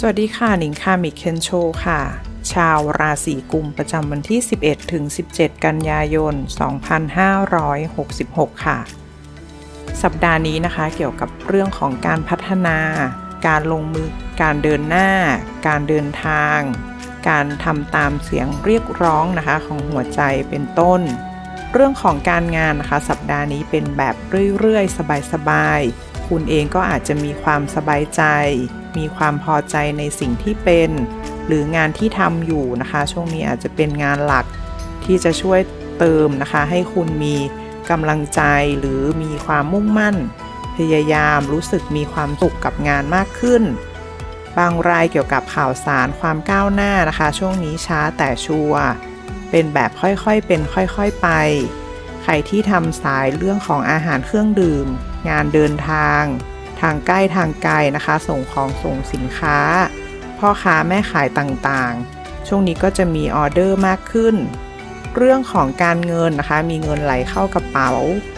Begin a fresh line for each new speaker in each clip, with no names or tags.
สวัสดีค่ะหนิงคามิเคนโชค่ะ ชาวราศีกุมประจำวันที่ 11 ถึง 17 กันยายน 2566 ค่ะ สัปดาห์นี้นะคะเกี่ยวกับเรื่องของการพัฒนา การลงมือ การเดินหน้า การเดินทาง การทำตามเสียงเรียกร้องนะคะของหัวใจเป็นต้น เรื่องของการงานนะคะ สัปดาห์นี้เป็นแบบเรื่อยๆ สบายๆ คุณเองก็อาจจะมีความสบายใจ มีความพอใจในสิ่งที่เป็น หรืองานที่ทำอยู่นะคะ ช่วงนี้อาจจะเป็นงานหลักที่จะช่วยเติมนะคะ ให้คุณมีกำลังใจหรือมีความมุ่งมั่น พยายามรู้สึกมีความสุขกับงานมากขึ้น บางรายเกี่ยวกับข่าวสารความก้าวหน้านะคะ ช่วงนี้ช้าแต่ชัวร์เป็นแบบค่อยๆเป็นค่อยๆไป ใครที่ทำสายเรื่องของอาหารเครื่องดื่ม งานเดินทาง ทางใกล้ทางไกลนะคะ ส่งของส่งสินค้า พ่อค้าแม่ขายต่างๆ ช่วงนี้ก็จะมีออเดอร์มากขึ้น เรื่องของการเงินนะคะ มีเงินไหลเข้ากระเป๋า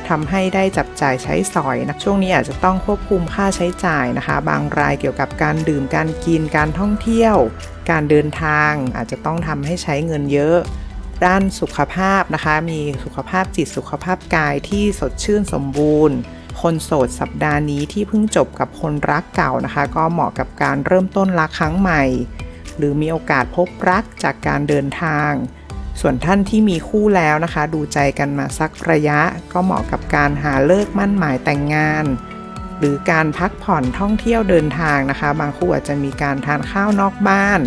ทำให้ได้จับจ่ายใช้สอยนะช่วงนี้อาจจะต้องควบคุมค่าใช้จ่ายนะคะ บางรายเกี่ยวกับการดื่มการกินการท่องเที่ยว การเดินทางอาจจะต้องทำให้ใช้เงินเยอะด้านสุขภาพนะคะ มีสุขภาพจิตสุขภาพกายที่สดชื่นสมบูรณ์ คนโสดสัปดาห์นี้ที่เพิ่งจบกับคนรักเก่านะคะ ก็เหมาะกับการเริ่มต้นรักครั้งใหม่ หรือมีโอกาสพบรักจากการเดินทาง ส่วนท่านที่มีคู่แล้วนะคะ ดูใจกันมาสักระยะ ก็เหมาะกับการหาเลิกมั่นหมายแต่งงาน หรือการพักผ่อนท่องเที่ยวเดินทางนะคะ บางคู่อาจจะมีการทานข้าวนอกบ้าน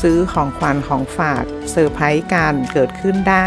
ซื้อของขวัญของฝากเซอร์ไพรส์กันเกิดขึ้นได้